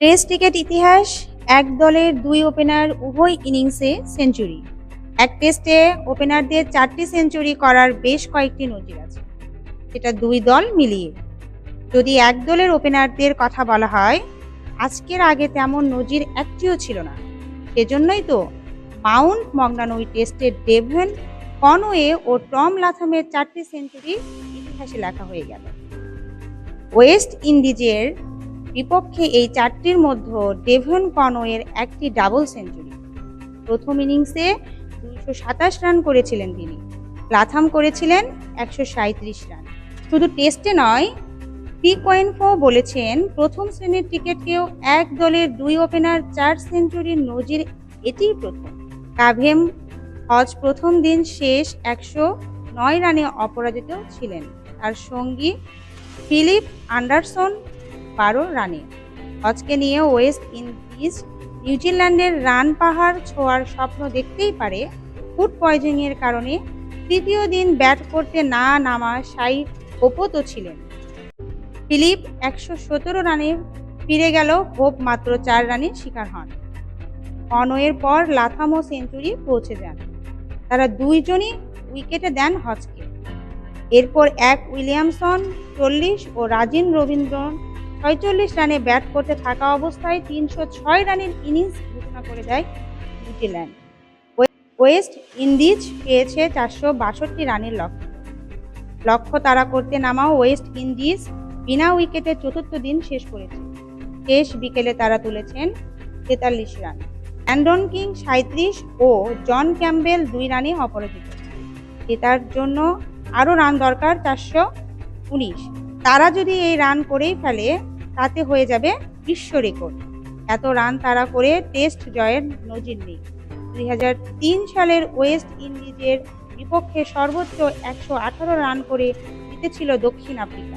Test cricket ইতিহাস, এক দলের দুই ওপেনার উভয় ইনিংসে সেঞ্চুরি। এক টেস্টে ওপেনারদের চারটি সেঞ্চুরি করার বেশ কয়েকটি নজির আছে। সেটা দুই দল মিলিয়ে। যদি এক দলের ওপেনারদের কথা বলা হয়, আজকের আগে তেমন নজির একটিও ছিল না। সেজন্যই তো মাউন্ট মগনান ওই টেস্টের ডেভেন কনওয়ে ও টম লাথামের চারটি সেঞ্চুরি ইতিহাসে লেখা হয়ে গেল। ওয়েস্ট ইন্ডিজের বিপক্ষে এই চারটির মধ্যে ডেভন কনওয়ের একটি ডাবল সেঞ্চুরি। প্রথম ইনিংসে দুইশো সাতাশ রান করেছিলেন তিনি। লাথাম করেছিলেন একশো সাঁত্রিশ রান। শুধু টেস্টে নয় পি কোয়েনফো বলেছেন প্রথম শ্রেণির ক্রিকেটকেও এক দলের দুই ওপেনার, চার সেঞ্চুরির নজির এটিই প্রথম। কাভেম হজ প্রথম দিন শেষ একশো নয় রানে অপরাজিত ছিলেন। তার সঙ্গী ফিলিপ আন্ডারসন বারো রানে। হজকে নিয়ে ওয়েস্ট ইন্ডিজ নিউজিল্যান্ডের রান পাহাড় ছোঁয়ার স্বপ্ন দেখতেই পারে ফুড পয়জনিংয়ের কারণে তৃতীয় দিন ব্যাট করতে না নামা সাই হোপও তো ছিলেন। ফিলিপ একশো সতেরো রানে ফিরে গেল, হোপ মাত্র চার রানে শিকার হন। কনওয়ের পর লাথামো সেঞ্চুরি পৌঁছে যান। তারা দুইজনই উইকেটে দেন হজকে। এরপর এক উইলিয়ামসন, চল্লিশ ও রাজিন রবীন্দ্রন ছয়চল্লিশ রানে ব্যাট করতে থাকা অবস্থায় তিনশো ছয় রানের ইনিংস ঘোষণা করে দেয় নিউজিল্যান্ড। ওয়েস্ট ইন্ডিজ পেয়েছে চারশো বাষট্টি রানের লক্ষ্য। লক্ষ্য তারা করতে নামাও ওয়েস্ট ইন্ডিজ, বিনা উইকেটে চতুর্থ দিন শেষ করেছে। শেষ বিকেলে তারা তুলেছেন তেতাল্লিশ রান। অ্যান্ডন কিং সাঁত্রিশ ও জন ক্যাম্বেল দুই রানে অপরাজিত। জেতার জন্য আরও রান দরকার চারশো উনিশ। তারা যদি এই রান করেই ফেলে, তাতে হয়ে যাবে বিশ্ব রেকর্ড। এত রান তারা করে টেস্ট জয়ের নজির নেই। দুই হাজার তিন সালের ওয়েস্ট ইন্ডিজের বিপক্ষে সর্বোচ্চ একশো আঠারো রান করে জিতেছিল দক্ষিণ আফ্রিকা।